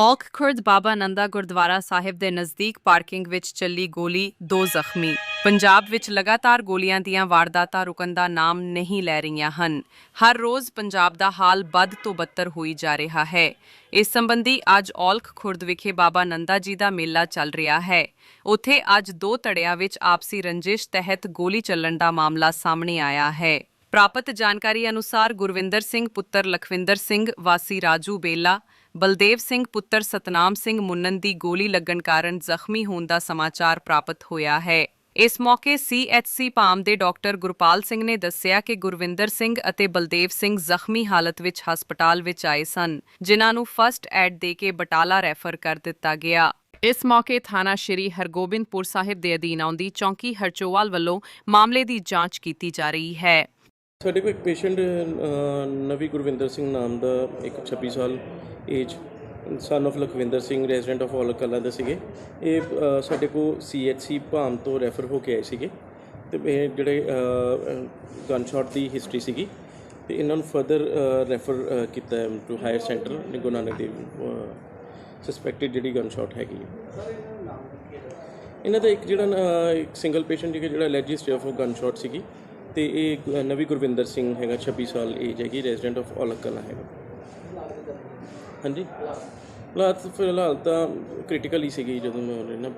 ਔਖ ਖੁਰਦ ਬਾਬਾ ਨੰਦਾ ਗੁਰਦੁਆਰਾ ਸਾਹਿਬ ਦੇ ਨਜ਼ਦੀਕ ਪਾਰਕਿੰਗ ਵਿੱਚ ਚੱਲੀ ਗੋਲੀ, ਦੋ ਜ਼ਖਮੀ। ਪੰਜਾਬ ਵਿੱਚ ਲਗਾਤਾਰ ਗੋਲੀਆਂ ਦੀਆਂ ਵਾਰਦਾਤਾਂ ਰੁਕਣ ਦਾ ਨਾਮ ਨਹੀਂ ਲੈ ਰਹੀਆਂ ਹਨ। ਹਰ ਰੋਜ਼ ਪੰਜਾਬ ਦਾ ਹਾਲ ਬਦ ਤੋਂ ਬੱਤਰ ਹੋਈ ਜਾ ਰਿਹਾ ਹੈ। ਇਸ ਸੰਬੰਧੀ ਅੱਜ ਔਲਖ ਖੁਰਦ ਵਿਖੇ ਬਾਬਾ ਨੰਦਾ ਜੀ ਦਾ ਮੇਲਾ ਚੱਲ ਰਿਹਾ ਹੈ। ਉੱਥੇ ਅੱਜ ਦੋ ਧੜਿਆਂ ਵਿੱਚ ਆਪਸੀ ਰੰਜਿਸ਼ ਤਹਿਤ ਗੋਲੀ ਚੱਲਣ ਦਾ ਮਾਮਲਾ ਸਾਹਮਣੇ ਆਇਆ ਹੈ। ਪ੍ਰਾਪਤ ਜਾਣਕਾਰੀ ਅਨੁਸਾਰ ਗੁਰਵਿੰਦਰ ਸਿੰਘ ਪੁੱਤਰ ਲਖਵਿੰਦਰ ਸਿੰਘ, ਵਾਸੀ ਰਾਜੂ ਬੇਲਾ, ਬਲਦੇਵ ਸਿੰਘ ਪੁੱਤਰ ਸਤਨਾਮ ਸਿੰਘ ਮੁੰਨਨ ਦੀ ਗੋਲੀ ਲੱਗਣ ਕਾਰਨ ਜ਼ਖਮੀ ਹੋਣ ਦਾ ਸਮਾਚਾਰ ਪ੍ਰਾਪਤ ਹੋਇਆ ਹੈ। ਇਸ ਮੌਕੇ ਸੀਐਚਸੀ ਪਾਮ ਦੇ ਡਾਕਟਰ ਗੁਰਪਾਲ ਸਿੰਘ ਨੇ ਦੱਸਿਆ ਕਿ ਗੁਰਵਿੰਦਰ ਸਿੰਘ ਅਤੇ ਬਲਦੇਵ ਸਿੰਘ ਜ਼ਖਮੀ ਹਾਲਤ ਵਿੱਚ ਹਸਪਤਾਲ ਵਿੱਚ ਆਏ ਸਨ, ਜਿਨ੍ਹਾਂ ਨੂੰ ਫਸਟ ਐਡ ਦੇ ਕੇ ਬਟਾਲਾ ਰੈਫਰ ਕਰ ਦਿੱਤਾ ਗਿਆ। ਇਸ ਮੌਕੇ ਥਾਣਾ ਸ਼੍ਰੀ ਹਰਗੋਬਿੰਦਪੁਰ ਸਾਹਿਬ ਦੇ ਅਧੀਨ ਆਉਂਦੀ ਚੌਂਕੀ ਹਰਚੋਵਾਲ ਵੱਲੋਂ ਮਾਮਲੇ ਦੀ ਜਾਂਚ ਕੀਤੀ ਜਾ ਰਹੀ ਹੈ। ਸਾਡੇ ਕੋਲ ਇੱਕ ਪੇਸ਼ੈਂਟ ਨਵੀ ਗੁਰਵਿੰਦਰ ਸਿੰਘ ਨਾਮ ਦਾ ਇੱਕ 26 ਸਾਲ age son of Lakhwinder Singh resident of Aulakh Kalan ਦੇ ਸੀਗੇ। ਇਹ ਸਾਡੇ ਕੋਲ ਸੀਐਚਸੀ ਭਾਮ ਤੋਂ ਰੈਫਰ ਹੋ ਕੇ ਆਏ ਸੀਗੇ। ਤੇ ਇਹ ਜਿਹੜੇ ਗਨਸ਼ਾਟ ਦੀ ਹਿਸਟਰੀ ਸੀਗੀ। ਤੇ ਇਹਨਾਂ ਨੂੰ ਫਰਦਰ ਰੈਫਰ ਕੀਤਾ to higher centre Guru Nanak Dev suspected ਜਿਹੜੀ ਗਨਸ਼ਾਟ ਹੈਗੀ ਇਹਨਾਂ ਦਾ ਇੱਕ ਜਿਹੜਾ ਇੱਕ ਸਿੰਗਲ ਪੇਸ਼ੈਂਟ ਜਿਹੜਾ ਜਿਹੜਾ ਅਲੈਜੀ ਹਿਸਟਰੀ ਆਫ ਗਨ ਸੀਗੀ। ਤੇ ਇਹ ਗ- ਨਵੀ ਗੁਰਵਿੰਦਰ ਸਿੰਘ ਹੈਗਾ 26 ਸਾਲ ਏਜ ਹੈਗੀ ਰੈਜ਼ੀਡੈਂਟ ਆਫ ਔਲਕ ਹੈਗਾ। ਹਾਂਜੀ। ਹਾਲਾਤ ਫਿਲਹਾਲ ਤਾਂ ਕ੍ਰਿਟੀਕਲ ਹੀ ਸੀਗੀ ਜਦੋਂ ਮੈਂ ਉਰੇ ਨਾ